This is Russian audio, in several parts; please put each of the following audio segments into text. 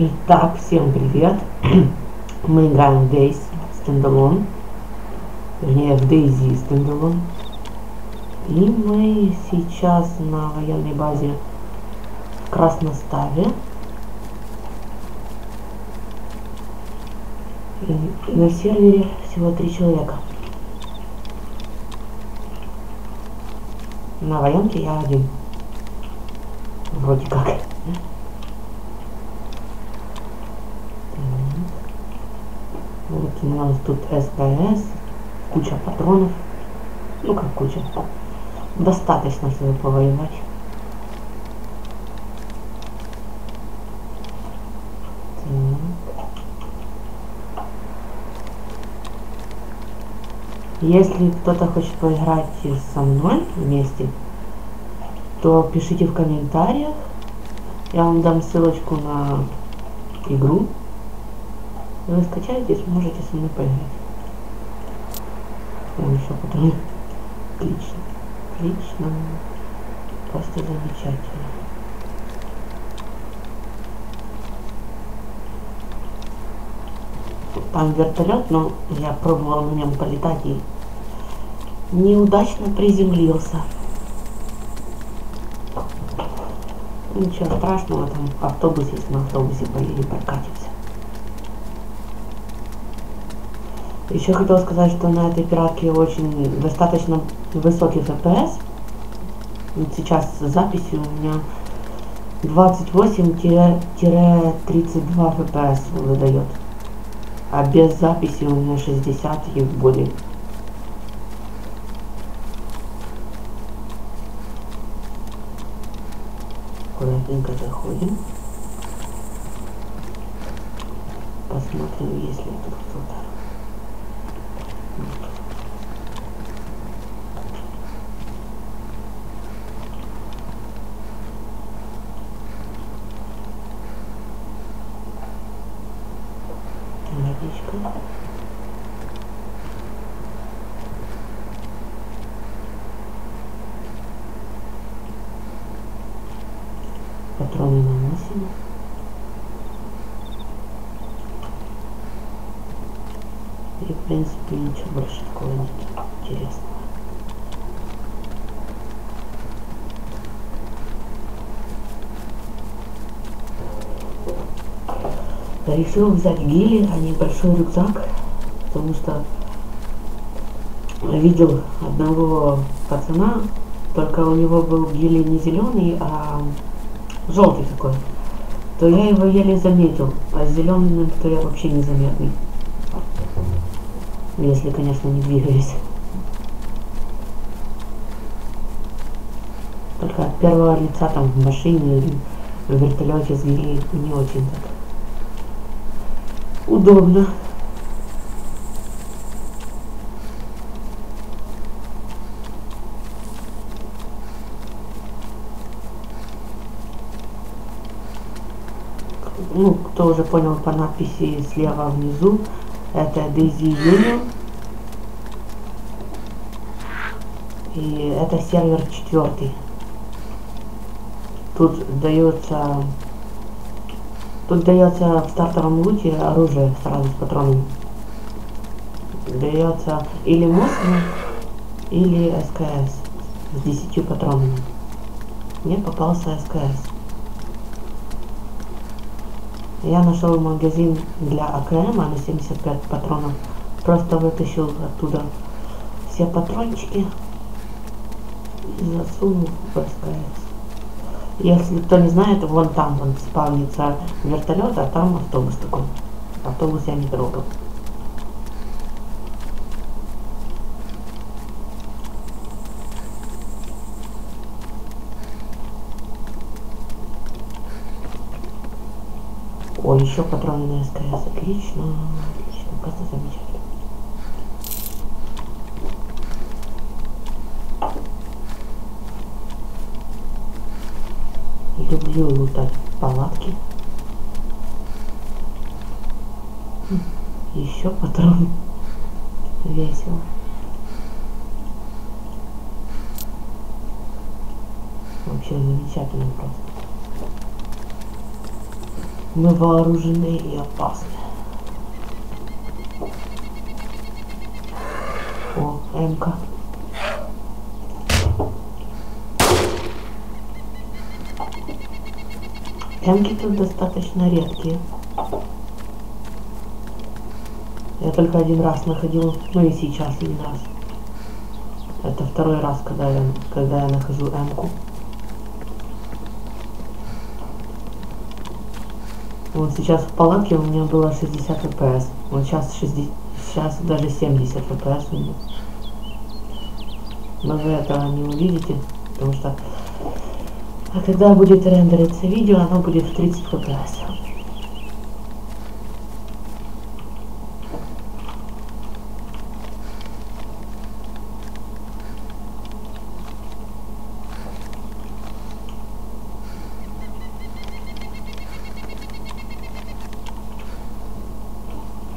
Итак, всем привет! Мы играем в Days Standalone, вернее в Daisy Standalone. И мы сейчас на военной базе в Красноставе. И на сервере всего три человека. На военке я один. Вроде как. У нас тут СКС, куча патронов. Ну как куча. Достаточно, чтобы повоевать. Если кто-то хочет поиграть со мной вместе, то пишите в комментариях. Я вам дам ссылочку на игру. Вы скачаете и сможете со мной поиграть. О, еще потом. Отлично. Отлично. Просто замечательно. Там вертолет, но я пробовал на нем полетать и неудачно приземлился. Ничего страшного, там автобус есть, на автобусе поедем прокатимся. Еще хотел сказать, что на этой пиратке очень достаточно высокий FPS. Вот сейчас записи у меня 28-32 FPS выдает. А без записи у меня 60 и более. Аккуратненько заходим. Посмотрим, есть ли тут кто-то. Patronin решил взять гели, а не большой рюкзак, потому что видел одного пацана, только у него был гели не зеленый, а желтый такой. То я его еле заметил, а зеленым то я вообще незаметный. Если, конечно, не двигаюсь. Только от первого лица там в машине или в вертолете с гели не очень так удобно. Ну, кто уже понял по надписи слева внизу, это Daisy Union. И это сервер четвертый. Тут дается Тут дается в стартовом луте оружие сразу с патронами. Дается или Москва, или СКС с 10 патронами. Мне попался СКС. Я нашел магазин для АКМ на 75 патронов. Просто вытащил оттуда все патрончики и засунул в СКС. Если кто не знает, вон там вон спавнится вертолет, а там автобус такой. Автобус я не трогал. Ой, еще патроны на СКС. Отлично, отлично, просто замечательно. Лутать палатки. Еще патрон. Весело. Вообще замечательно просто. Мы вооружены и опасны. О, МК. Эмки тут достаточно редкие. Я только один раз находил, ну и сейчас один раз. Это второй раз, когда я, когда я нахожу М-ку. Вот сейчас в палатке у меня было 60 FPS. Вот сейчас 60, сейчас даже 70 FPS у меня. Но вы этого не увидите, потому что а когда будет рендериться видео, оно будет в 30 FPS.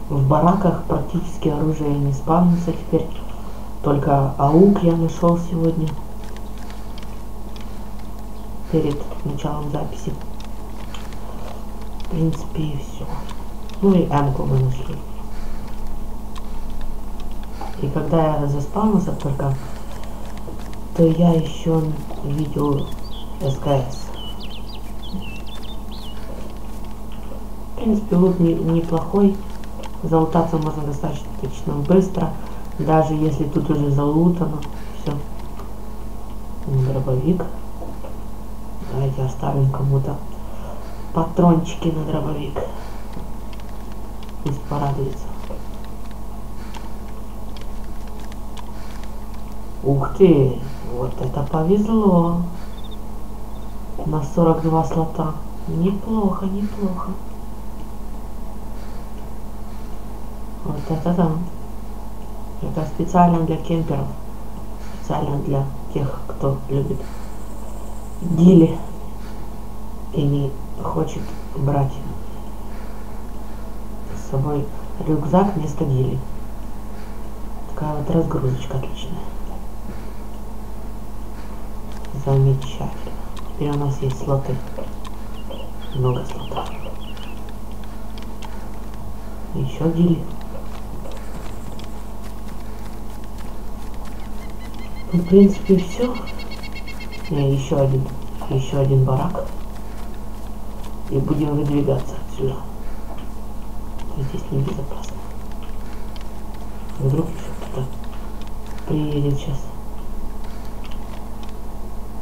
В бараках практически оружие не спавнится теперь. Только аук я нашел сегодня. Перед началом записи. В принципе и все. Ну и М-ку мы нашли. И когда я заспавнился только, то я еще видел СКС. В принципе, лут не, неплохой. Залутаться можно достаточно быстро, даже если тут уже залутано. Все. Дробовик. Давайте оставим кому-то патрончики на дробовик. Пусть порадуется. Ух ты! Вот это повезло. На 42 слота. Неплохо, неплохо. Вот это да. Это специально для кемперов. Специально для тех, кто любит дили и не хочет брать с собой рюкзак вместо дили. Такая вот разгрузочка отличная. Замечательно. Теперь у нас есть слоты. Много слотов. Еще дили. В принципе, все. И еще один, еще один барак. И будем выдвигаться отсюда. Здесь небезопасно. Вдруг кто-то приедет сейчас.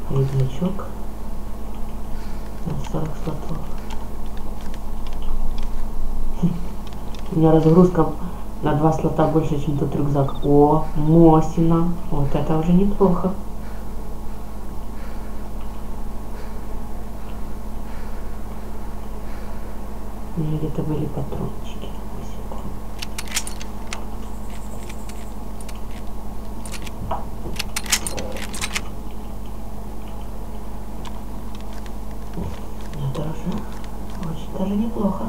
Рюкзачок на 40 слотов. У меня разгрузка на два слота больше, чем тот рюкзак. О, Мосина. Вот это уже неплохо. У где-то были патрончики. Это уже очень даже неплохо.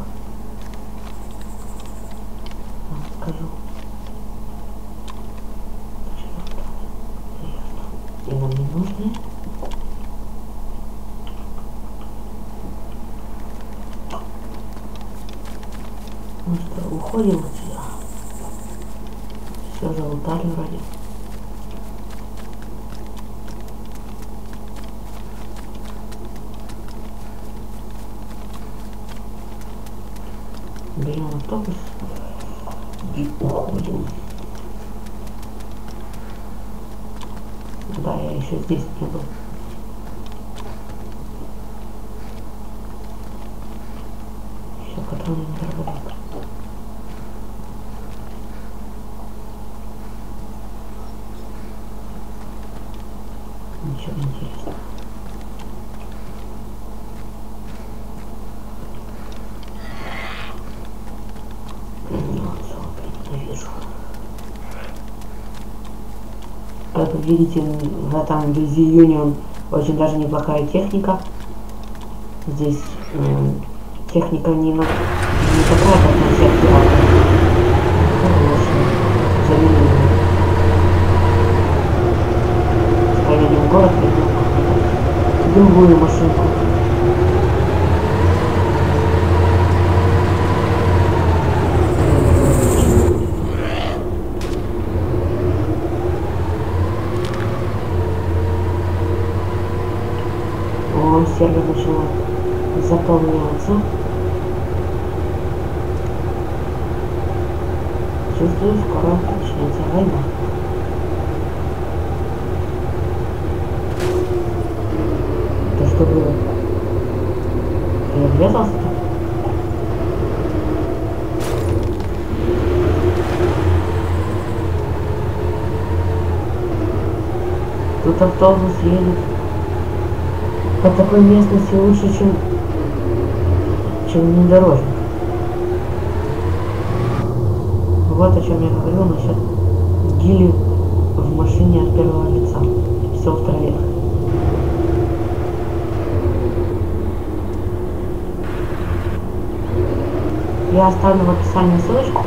Вам скажу. И нам не нужны. Ну что, уходим отсюда. Все залутали вроде. Берем автобус и уходим. Да, я еще здесь не был. Еще патроны не дробовик. Ничего интересного. Вот, ненавижу. Как видите, в этом Визи Union очень даже неплохая техника. Здесь э, техника не, на, не такая, как на всех пиратах. Хорошая, заменимая. Поедем в город, другую машинку. Уже начало заполняться. Чувствую, скоро начнется война. Это что было? Ты обрезался-то? Тут автобус едет. По такой местности лучше, чем, чем внедорожник. Вот о чем я говорил насчет гили в машине от первого лица. Все в. Я оставлю в описании ссылочку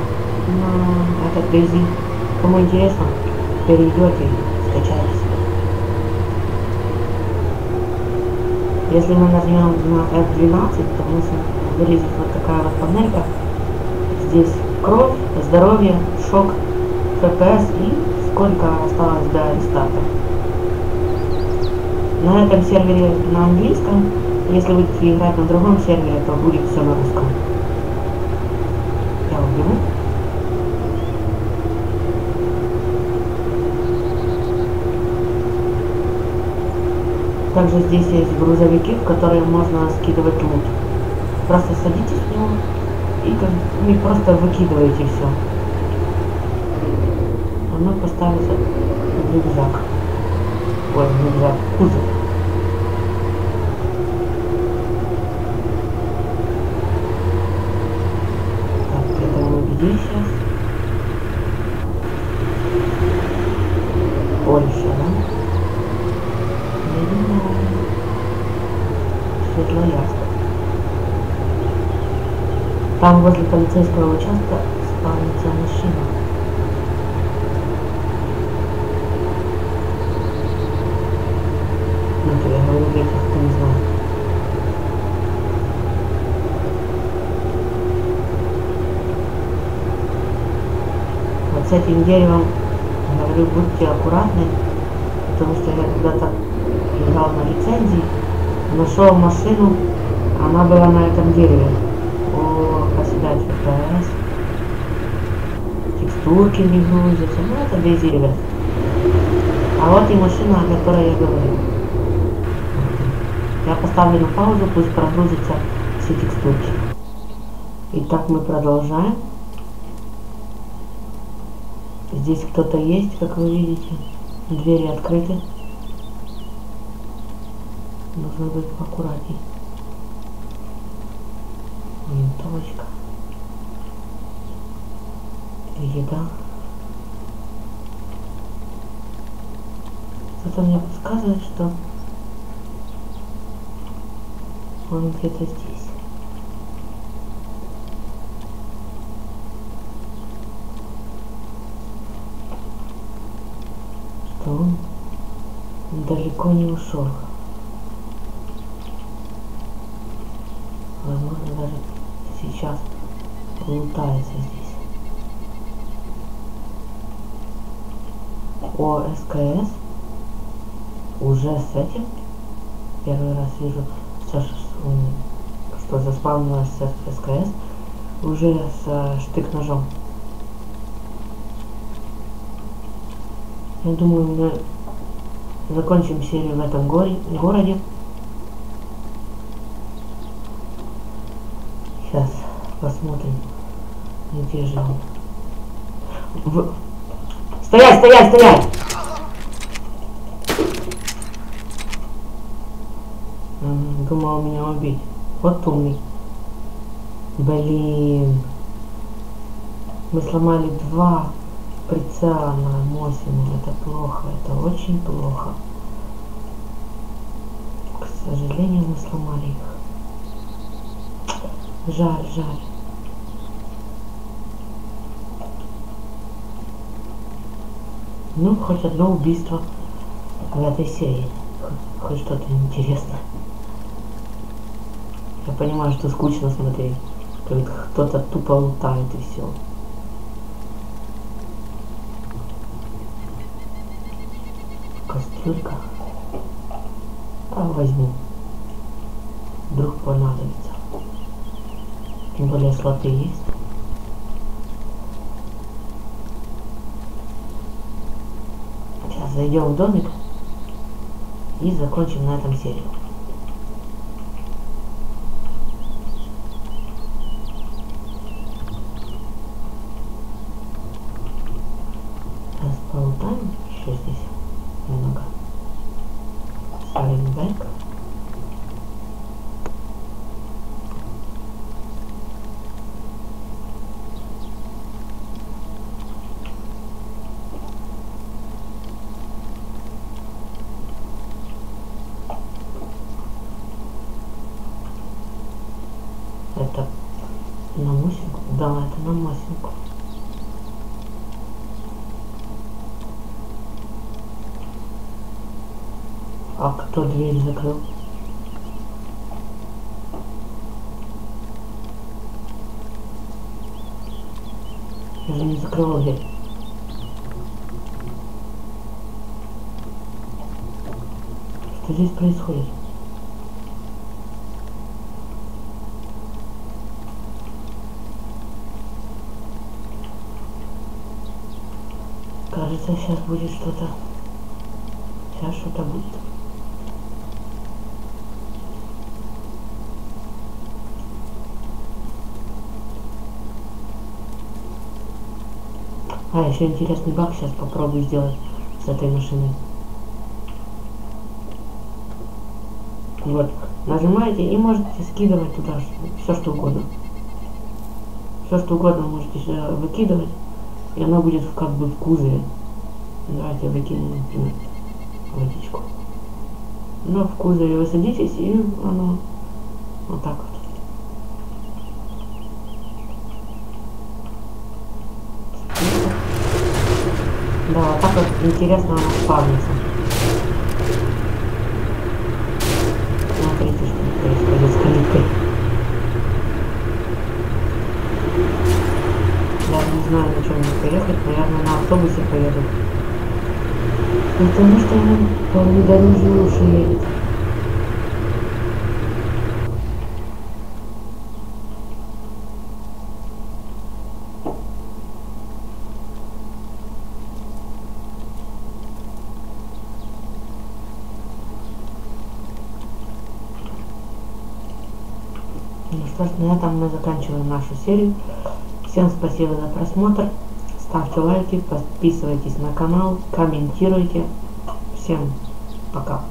на этот бензин. Кому интересно, перейдете Если мы нажмем на F12, то мы вылезет вот такая вот панелька. Здесь кровь, здоровье, шок, ФПС и сколько осталось до рестарта. На этом сервере на английском, если будете играть на другом сервере, то будет все на русском. Я уберу. Также здесь есть грузовики, в которые можно скидывать лут. Просто садитесь в него и, как, и просто выкидываете все. Оно поставится в рюкзак. Ой, в рюкзак, кузов. Так, это мы где сейчас? Полицейского участка спавнится машина. Ну, я говорю, этих кто не знает. Вот с этим деревом, говорю, будьте аккуратны, потому что я когда-то играл на лицензии, нашел машину, она была на этом дереве. Оседать FPS. Текстурки не грузятся. Ну, это без ребят. А вот и машина, о которой я говорил. Я поставлю на паузу, пусть прогрузятся все текстурки. Итак, мы продолжаем. Здесь кто-то есть, как вы видите. Двери открыты. Нужно быть поаккуратней. Винтовочка. Еда. Кто-то мне подсказывает, что он где-то здесь. Что он далеко не ушел. Возможно, даже сейчас лутается здесь. О, СКС. Уже с этим. Первый раз вижу, что, что заспавнилось СКС. Уже с штык-ножом. Я думаю, мы закончим серию в этом горе, городе. Сейчас посмотрим, где же он. В... Стоять, стоять, стоять! Думал меня убить. Вот умный. Блин. Мы сломали два прицела на Мосину. Это плохо. Это очень плохо. К сожалению, мы сломали их. Жаль, жаль. Ну, хоть одно убийство в этой серии. Хоть, что-то интересное. Я понимаю, что скучно смотреть, как кто-то тупо лутает и все. Кастрюлька. А, возьму. Вдруг понадобится. Тем более слоты есть. Сейчас зайдем в домик и закончим на этом серию. Это на мусинку? Да, это на мусинку. А кто дверь закрыл? Я же не закрывал дверь. Что здесь происходит? Кажется, сейчас будет что-то. Сейчас что-то будет. А, еще интересный баг сейчас попробую сделать с этой машиной. Вот. Нажимаете и можете скидывать туда все что угодно. Все что угодно можете сюда выкидывать. И она будет как бы в кузове. Давайте выкинем ну, водичку. Но в кузове вы садитесь и оно вот так вот. Да, вот так вот интересно она спавнится. Смотрите, что происходит с калиткой. Даже не знаю, на чем мне поехать. Наверное, на автобусе поеду. Потому что он по внедорожью лучше едет. Ну что ж, на этом мы заканчиваем нашу серию. Всем спасибо за просмотр. Ставьте лайки, подписывайтесь на канал, комментируйте. Всем пока.